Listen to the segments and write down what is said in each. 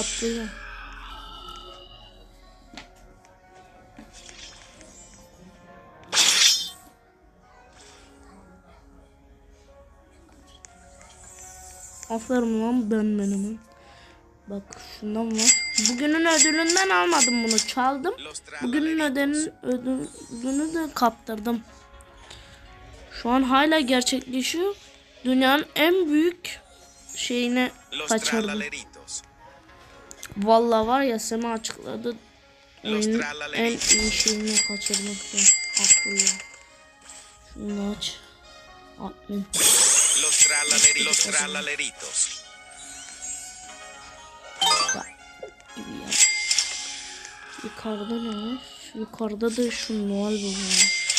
Atlıyor. Aferin lan ben benim. Bak şundan var. Bugünün ödülünden almadım bunu çaldım. Bugünün ödülünün ödülünü de kaptırdım. Şu an hala gerçekleşiyor. Dünyanın en büyük şeyine Los Vallahi var ya Sema açıkladı. Oyunun en iyi şeyini kaçırmaktan. Akıllı. Şunu aç. Admin. Los gibi ya. Yukarıda ne var? Yukarıda da şu Noel Baba var.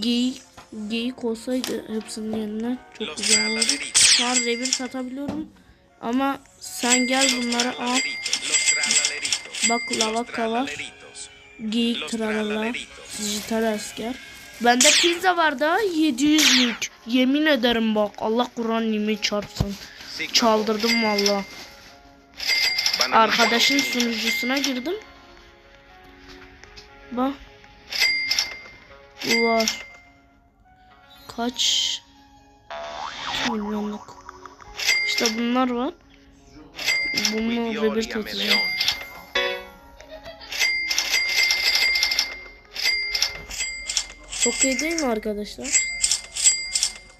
Geyik, geyik olsaydı hepsinin yerine çok güzel olurdu. Şu an revir satabiliyorum. Ama sen gel bunları al. Bak var. trallaleritos. Geyik tralala. Dijital asker. Bende pizza var da 700 link. Yemin ederim bak Allah Kur'an yemin çarpsın. Çaldırdım valla. Arkadaşın sunucusuna girdim. Bak. Bu var. Kaç? 2 milyonluk. İşte bunlar var. Bunu Vioria atacağım. Çok iyi değil mi arkadaşlar?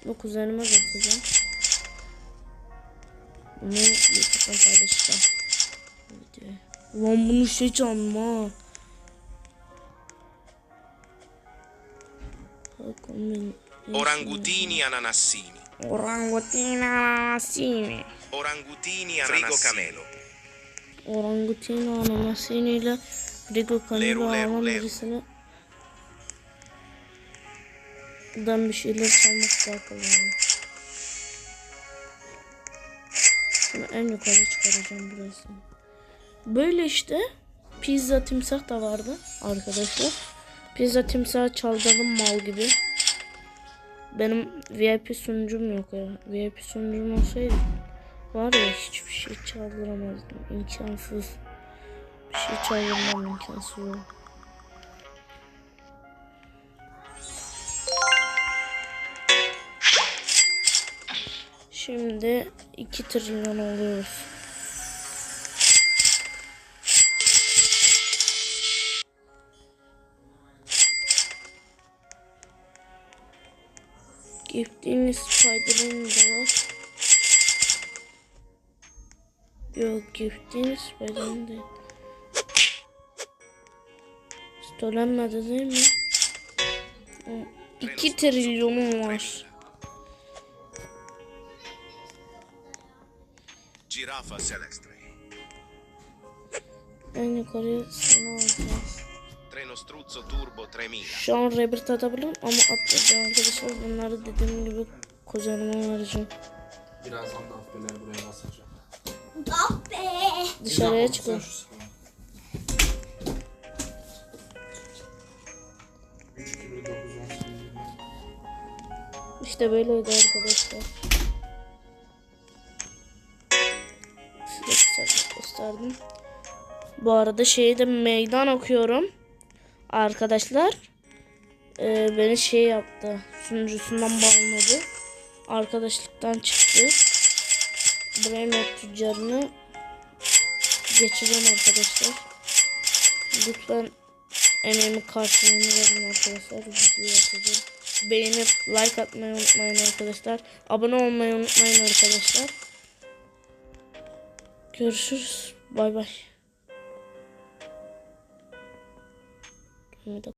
Bu kuzenime atacağım. Bunu YouTube'dan paylaşacağım. Ulan bunu şey onun- Orangutini ananassini. Orangutina sini. Orangutini. Frigo camelo. Orangutina anamasini ile Rigo Leru, Camilo leru, alman leru. birisine Ben bir şeyler çalmak kolay. Şunu en yukarı çıkaracağım birazdan. Böyle işte pizza timsah da vardı arkadaşlar. Pizza timsahı çaldırdım mal gibi. Benim VIP sunucum yok ya. VIP sunucum olsaydı var ya hiçbir şey çaldıramazdım. İmkansız. Bir şey çaldırmam imkansız. Şimdi 2 trilyon oluyoruz. Gifting Spider'ın da var. Yok Gifting Spider'ın değil. Stolenmedi değil mi? 2 trilyonum var. Girafa celestre. En yukarıya sana alacağız. Treno struzzo turbo 3000. Şu an rebirth atabilirim ama atlayacağım arkadaşlar. Bunları dediğim gibi kocanıma vereceğim. Birazdan da afbeler buraya basacak. Dışarıya Sen çıkın. şu sıra. 3, 2, 1, 9, 10, İşte böyleydi arkadaşlar. Size kısaca gösterdim. Bu arada şeyi de meydan okuyorum. Arkadaşlar. Ee, beni şey yaptı. Sunucusundan bağladı. Arkadaşlıktan çıktı. Brainrot tüccarını geçeceğim arkadaşlar. Lütfen emeğimin karşılığını verin arkadaşlar. Atacağım. Beğenip like atmayı unutmayın arkadaşlar. Abone olmayı unutmayın arkadaşlar. Görüşürüz. Bay bay. Bir dakika.